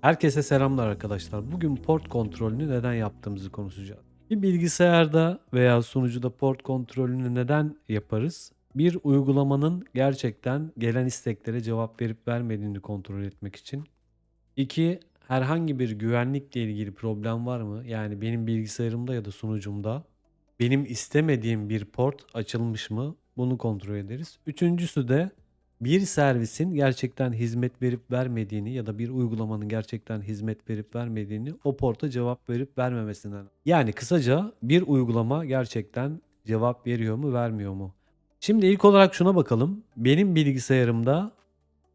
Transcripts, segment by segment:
Herkese selamlar arkadaşlar. Bugün port kontrolünü neden yaptığımızı konuşacağız. Bir bilgisayarda veya sunucuda port kontrolünü neden yaparız? Bir uygulamanın gerçekten gelen isteklere cevap verip vermediğini kontrol etmek için. İki, herhangi bir güvenlikle ilgili problem var mı? Yani benim bilgisayarımda ya da sunucumda benim istemediğim bir port açılmış mı? Bunu kontrol ederiz. Üçüncüsü de bir servisin gerçekten hizmet verip vermediğini ya da bir uygulamanın gerçekten hizmet verip vermediğini o porta cevap verip vermemesinden. Yani kısaca bir uygulama gerçekten cevap veriyor mu vermiyor mu? Şimdi ilk olarak şuna bakalım. Benim bilgisayarımda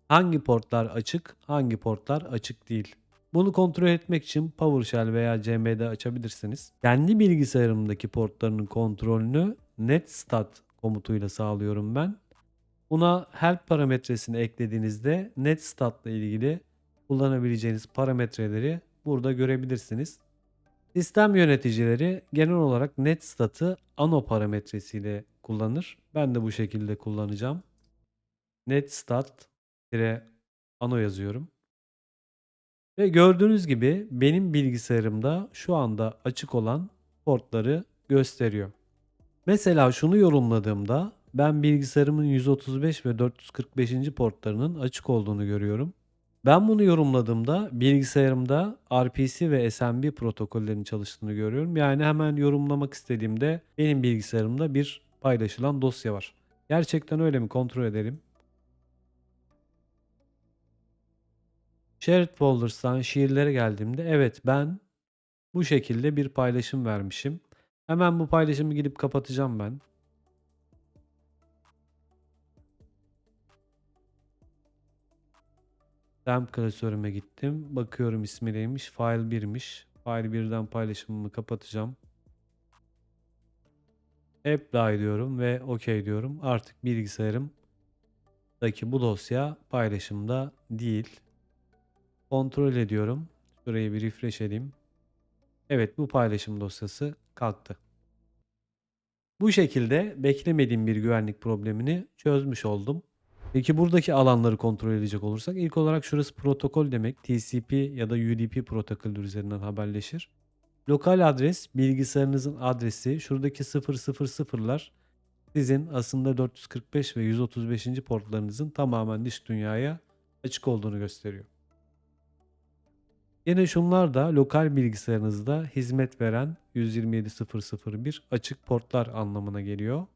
hangi portlar açık, hangi portlar açık değil. Bunu kontrol etmek için PowerShell veya CMD açabilirsiniz. Kendi bilgisayarımdaki portlarının kontrolünü netstat komutuyla sağlıyorum ben. Buna help parametresini eklediğinizde netstat ile ilgili kullanabileceğiniz parametreleri burada görebilirsiniz. Sistem yöneticileri genel olarak netstat'ı ano parametresiyle kullanır. Ben de bu şekilde kullanacağım. netstat ano yazıyorum. Ve gördüğünüz gibi benim bilgisayarımda şu anda açık olan portları gösteriyor. Mesela şunu yorumladığımda ben bilgisayarımın 135 ve 445. portlarının açık olduğunu görüyorum. Ben bunu yorumladığımda bilgisayarımda RPC ve SMB protokollerinin çalıştığını görüyorum. Yani hemen yorumlamak istediğimde benim bilgisayarımda bir paylaşılan dosya var. Gerçekten öyle mi? Kontrol edelim. Shared Folders'tan şiirlere geldiğimde evet ben bu şekilde bir paylaşım vermişim. Hemen bu paylaşımı gidip kapatacağım ben. Temp klasörüme gittim. Bakıyorum ismi neymiş. File 1'miş. File 1'den paylaşımımı kapatacağım. Apply diyorum ve OK diyorum. Artık bilgisayarımdaki bu dosya paylaşımda değil. Kontrol ediyorum. Şurayı bir refresh edeyim. Evet bu paylaşım dosyası kalktı. Bu şekilde beklemediğim bir güvenlik problemini çözmüş oldum. Peki buradaki alanları kontrol edecek olursak ilk olarak şurası protokol demek. TCP ya da UDP protokolü üzerinden haberleşir. Lokal adres bilgisayarınızın adresi. Şuradaki 000'lar sizin aslında 445 ve 135. portlarınızın tamamen dış dünyaya açık olduğunu gösteriyor. Yine şunlar da lokal bilgisayarınızda hizmet veren 127.001 açık portlar anlamına geliyor.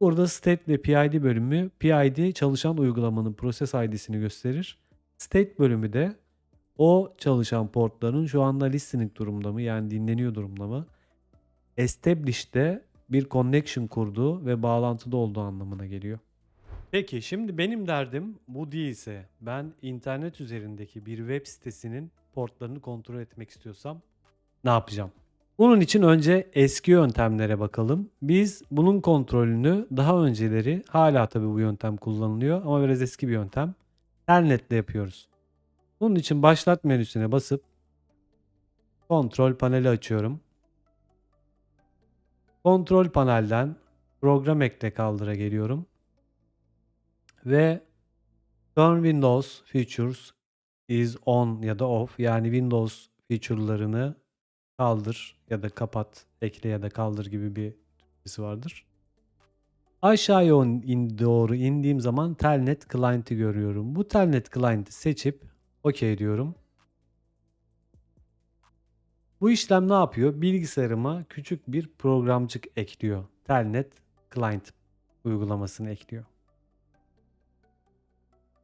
Burada state ve PID bölümü PID çalışan uygulamanın proses ID'sini gösterir. State bölümü de o çalışan portların şu anda listening durumda mı yani dinleniyor durumda mı? Establish'te bir connection kurduğu ve bağlantıda olduğu anlamına geliyor. Peki şimdi benim derdim bu değilse ben internet üzerindeki bir web sitesinin portlarını kontrol etmek istiyorsam ne yapacağım? Bunun için önce eski yöntemlere bakalım. Biz bunun kontrolünü daha önceleri hala tabi bu yöntem kullanılıyor ama biraz eski bir yöntem. Telnetle yapıyoruz. Bunun için başlat menüsüne basıp kontrol paneli açıyorum. Kontrol panelden program ekle kaldıra geliyorum. Ve Turn Windows Features is on ya da off yani Windows feature'larını kaldır ya da kapat, ekle ya da kaldır gibi bir türküsü vardır. Aşağıya in, doğru indiğim zaman Telnet Client'i görüyorum. Bu Telnet Client'i seçip OK diyorum. Bu işlem ne yapıyor? Bilgisayarıma küçük bir programcık ekliyor. Telnet Client uygulamasını ekliyor.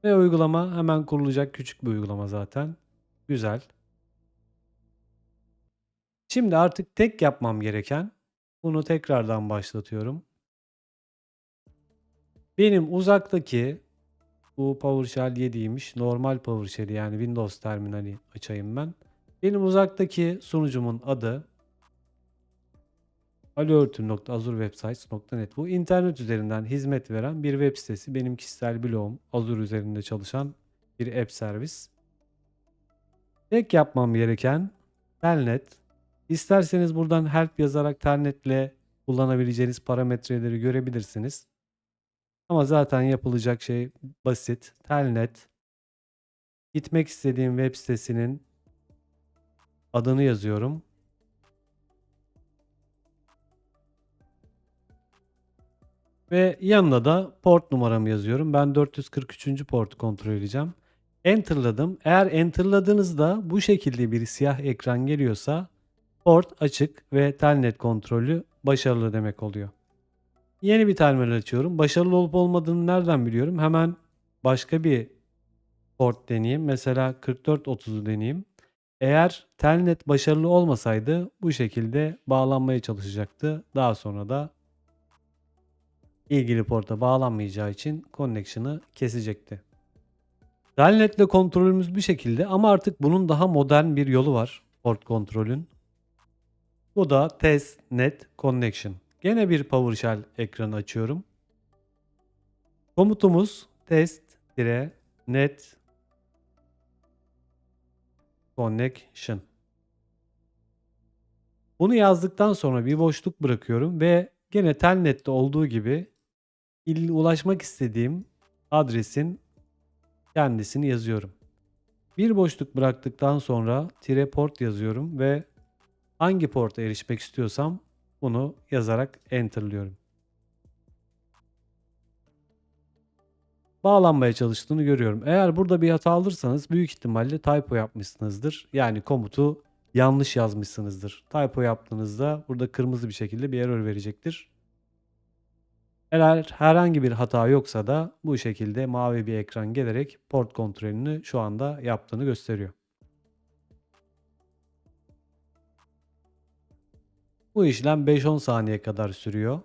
Ve uygulama hemen kurulacak küçük bir uygulama zaten. Güzel. Şimdi artık tek yapmam gereken bunu tekrardan başlatıyorum. Benim uzaktaki bu PowerShell 7'ymiş. Normal PowerShell yani Windows terminali açayım ben. Benim uzaktaki sunucumun adı aliörtür.azurwebsites.net Bu internet üzerinden hizmet veren bir web sitesi. Benim kişisel blogum Azure üzerinde çalışan bir app servis. Tek yapmam gereken telnet İsterseniz buradan help yazarak Telnet'le kullanabileceğiniz parametreleri görebilirsiniz. Ama zaten yapılacak şey basit. Telnet gitmek istediğim web sitesinin adını yazıyorum. Ve yanına da port numaramı yazıyorum. Ben 443. portu kontrol edeceğim. Enter'ladım. Eğer enter'ladığınızda bu şekilde bir siyah ekran geliyorsa port açık ve telnet kontrolü başarılı demek oluyor. Yeni bir terminal açıyorum. Başarılı olup olmadığını nereden biliyorum? Hemen başka bir port deneyeyim. Mesela 4430'u deneyeyim. Eğer telnet başarılı olmasaydı bu şekilde bağlanmaya çalışacaktı. Daha sonra da ilgili porta bağlanmayacağı için connection'ı kesecekti. Telnetle kontrolümüz bu şekilde ama artık bunun daha modern bir yolu var port kontrolün. Bu da test net connection. Gene bir PowerShell ekranı açıyorum. Komutumuz test net connection. Bunu yazdıktan sonra bir boşluk bırakıyorum ve gene telnette olduğu gibi ulaşmak istediğim adresin kendisini yazıyorum. Bir boşluk bıraktıktan sonra tire port yazıyorum ve hangi porta erişmek istiyorsam bunu yazarak enterlıyorum. Bağlanmaya çalıştığını görüyorum. Eğer burada bir hata alırsanız büyük ihtimalle typo yapmışsınızdır. Yani komutu yanlış yazmışsınızdır. Typo yaptığınızda burada kırmızı bir şekilde bir error verecektir. Eğer herhangi bir hata yoksa da bu şekilde mavi bir ekran gelerek port kontrolünü şu anda yaptığını gösteriyor. Bu işlem 5-10 saniye kadar sürüyor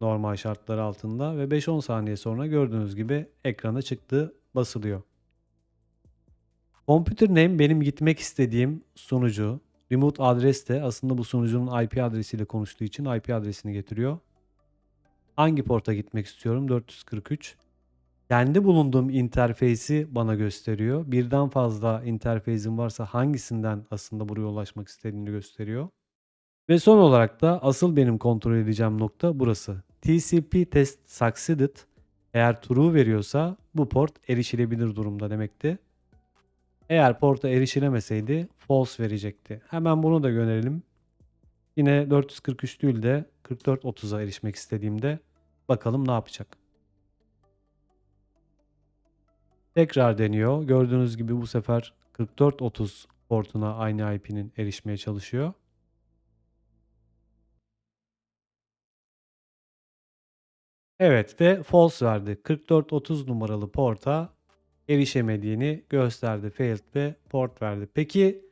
normal şartlar altında ve 5-10 saniye sonra gördüğünüz gibi ekrana çıktı basılıyor. Computer name benim gitmek istediğim sunucu. Remote adres de aslında bu sunucunun IP adresiyle konuştuğu için IP adresini getiriyor. Hangi porta gitmek istiyorum? 443. Kendi bulunduğum interfeysi bana gösteriyor. Birden fazla interfeysim varsa hangisinden aslında buraya ulaşmak istediğini gösteriyor. Ve son olarak da asıl benim kontrol edeceğim nokta burası. TCP test succeeded eğer true veriyorsa bu port erişilebilir durumda demekti. Eğer porta erişilemeseydi false verecekti. Hemen bunu da gönderelim. Yine 443 değil de 4430'a erişmek istediğimde bakalım ne yapacak. Tekrar deniyor. Gördüğünüz gibi bu sefer 4430 portuna aynı IP'nin erişmeye çalışıyor. Evet ve false verdi. 4430 numaralı porta erişemediğini gösterdi. Failed ve port verdi. Peki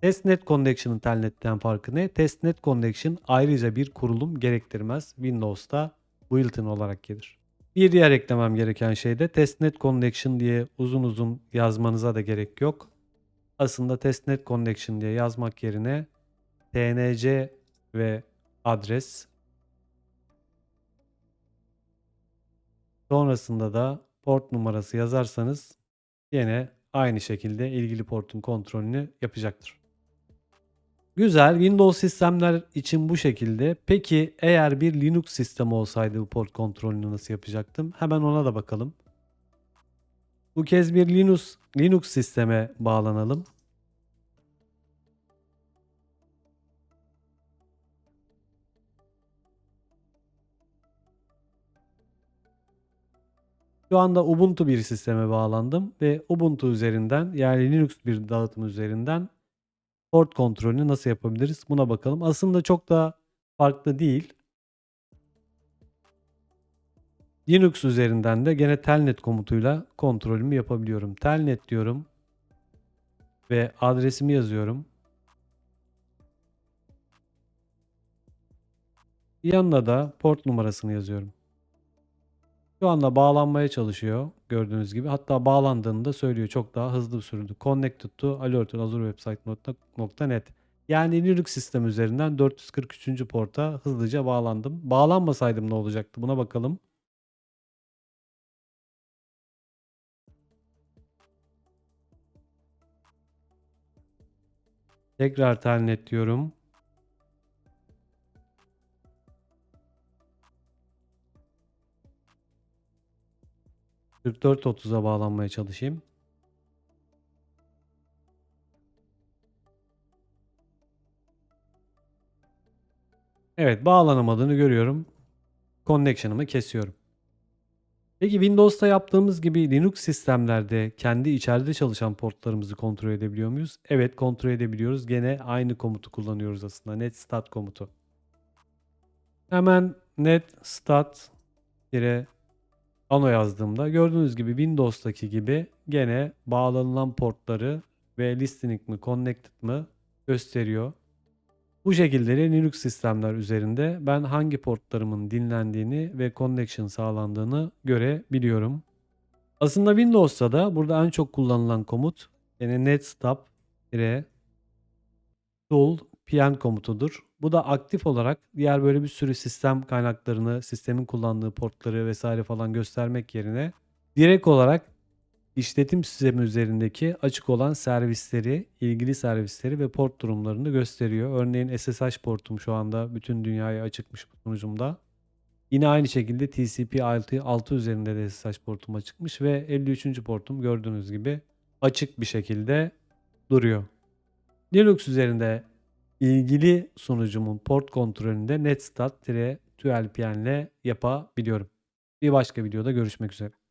Testnet Connection'ın telnetten farkı ne? Testnet Connection ayrıca bir kurulum gerektirmez. Windows'ta built-in olarak gelir. Bir diğer eklemem gereken şey de Testnet Connection diye uzun uzun yazmanıza da gerek yok. Aslında Testnet Connection diye yazmak yerine TNC ve adres Sonrasında da port numarası yazarsanız yine aynı şekilde ilgili portun kontrolünü yapacaktır. Güzel. Windows sistemler için bu şekilde. Peki eğer bir Linux sistemi olsaydı bu port kontrolünü nasıl yapacaktım? Hemen ona da bakalım. Bu kez bir Linux Linux sisteme bağlanalım. Şu anda Ubuntu bir sisteme bağlandım ve Ubuntu üzerinden yani Linux bir dağıtım üzerinden port kontrolünü nasıl yapabiliriz buna bakalım. Aslında çok da farklı değil. Linux üzerinden de gene telnet komutuyla kontrolümü yapabiliyorum. Telnet diyorum ve adresimi yazıyorum. Yanına da port numarasını yazıyorum. Şu anda bağlanmaya çalışıyor gördüğünüz gibi. Hatta bağlandığını da söylüyor. Çok daha hızlı sürdü. Connected to alerted azure website.net Yani Linux sistem üzerinden 443. porta hızlıca bağlandım. Bağlanmasaydım ne olacaktı? Buna bakalım. Tekrar telnet diyorum. 44.30'a bağlanmaya çalışayım. Evet bağlanamadığını görüyorum. Connection'ımı kesiyorum. Peki Windows'ta yaptığımız gibi Linux sistemlerde kendi içeride çalışan portlarımızı kontrol edebiliyor muyuz? Evet kontrol edebiliyoruz. Gene aynı komutu kullanıyoruz aslında. netstat komutu. Hemen netstat ano yazdığımda gördüğünüz gibi Windows'taki gibi gene bağlanılan portları ve listening mi connected mı gösteriyor. Bu şekilde Linux sistemler üzerinde ben hangi portlarımın dinlendiğini ve connection sağlandığını görebiliyorum. Aslında Windows'ta da burada en çok kullanılan komut yani netstop tool pn komutudur. Bu da aktif olarak diğer böyle bir sürü sistem kaynaklarını, sistemin kullandığı portları vesaire falan göstermek yerine direkt olarak işletim sistemi üzerindeki açık olan servisleri, ilgili servisleri ve port durumlarını gösteriyor. Örneğin SSH portum şu anda bütün dünyaya açıkmış bu sunucumda. Yine aynı şekilde TCP/IP 6 üzerinde de SSH portum açıkmış ve 53. portum gördüğünüz gibi açık bir şekilde duruyor. Linux üzerinde ilgili sunucumun port kontrolünde netstat-12pn ile yapabiliyorum. Bir başka videoda görüşmek üzere.